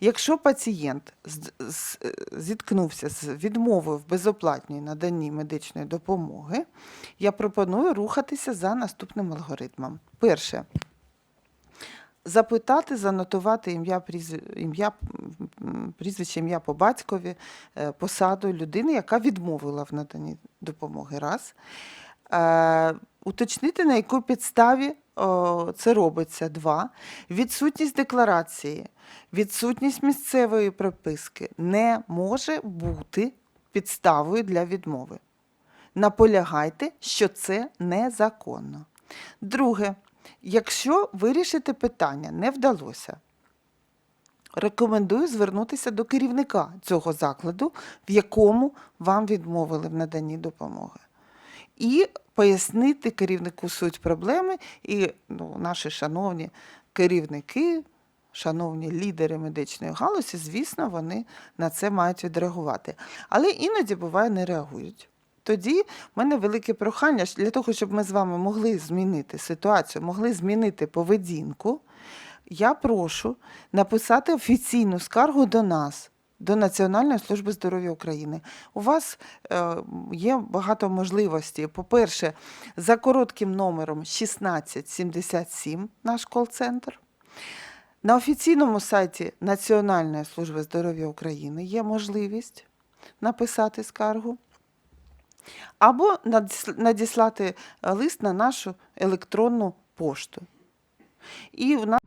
Якщо пацієнт зіткнувся з відмовою в безоплатній наданні медичної допомоги, я пропоную рухатися за наступним алгоритмом. Перше. Запитати, занотувати ім'я, ім'я, прізвище, ім'я по батькові, е, посаду людини, яка відмовила в наданні допомоги. Раз. Е, уточнити, на якій підставі це робиться. Два. Відсутність декларації, відсутність місцевої прописки не може бути підставою для відмови. Наполягайте, що це незаконно. Друге, якщо вирішити питання не вдалося, рекомендую звернутися до керівника цього закладу, в якому вам відмовили в наданні допомоги. І пояснити керівнику суть проблеми, і ну, наші шановні керівники, шановні лідери медичної галузі, звісно, вони на це мають відреагувати. Але іноді буває не реагують. Тоді в мене велике прохання для того, щоб ми з вами могли змінити ситуацію, могли змінити поведінку. Я прошу написати офіційну скаргу до нас, до Національної служби здоров'я України. У вас е, є багато можливостей. По-перше, за коротким номером 1677 наш кол-центр. На офіційному сайті Національної служби здоров'я України є можливість написати скаргу. Або надіслати лист на нашу електронну пошту. І в нас